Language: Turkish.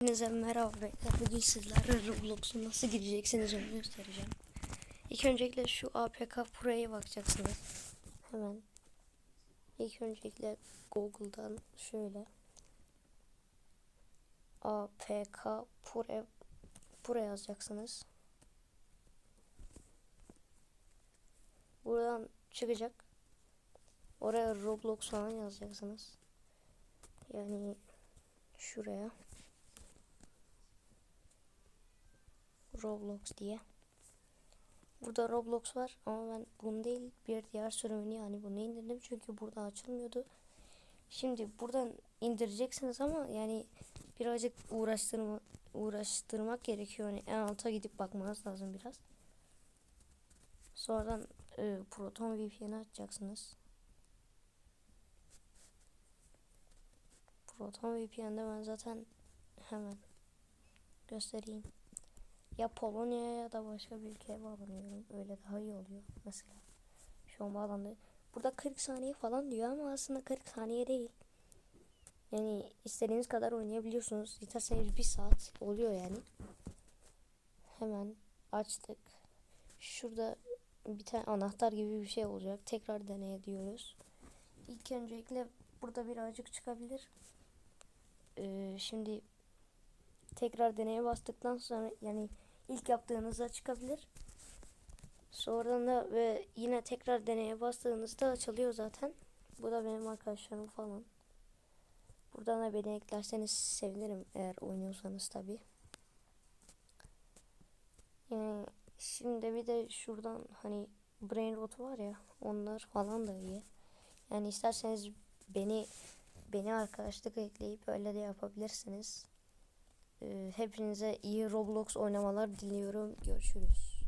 Hepinize merhaba beyler. Bugün sizlerle Roblox'a nasıl gireceksiniz onu göstereceğim. İlk öncelikle şu APK Pro'ya bakacaksınız. Hemen. İlk öncelikle Google'dan şöyle. APK Pro, Pro yazacaksınız. Buradan çıkacak. Oraya Roblox falan yazacaksınız. Yani şuraya. Roblox diye. Burada Roblox var ama ben bunu değil bir diğer sürümünü yani bunu indirdim çünkü burada açılmıyordu. Şimdi buradan indireceksiniz ama yani birazcık uğraştırma uğraştırmak gerekiyor. Yani en alta gidip bakmanız lazım biraz. Sonradan e, Proton VPN'i açacaksınız. Proton VPN'de ben zaten hemen göstereyim. Ya Polonya'ya ya da başka bir ülkeye bağlanıyorum. Öyle daha iyi oluyor mesela. Şu an bağlandı. Burada 40 saniye falan diyor ama aslında 40 saniye değil. Yani istediğiniz kadar oynayabiliyorsunuz. İsterseniz bir saat oluyor yani. Hemen açtık. Şurada bir tane anahtar gibi bir şey olacak. Tekrar deneye diyoruz. İlk öncelikle burada birazcık çıkabilir. Ee, şimdi tekrar deneye bastıktan sonra yani ilk yaptığınızda çıkabilir. Sonradan da ve yine tekrar deneye bastığınızda açılıyor zaten. Bu da benim arkadaşlarım falan. Buradan da beni eklerseniz sevinirim eğer oynuyorsanız tabi. Yani şimdi bir de şuradan hani brain rot var ya onlar falan da iyi. Yani isterseniz beni beni arkadaşlık ekleyip öyle de yapabilirsiniz. Ee, hepinize iyi Roblox oynamalar diliyorum. Görüşürüz.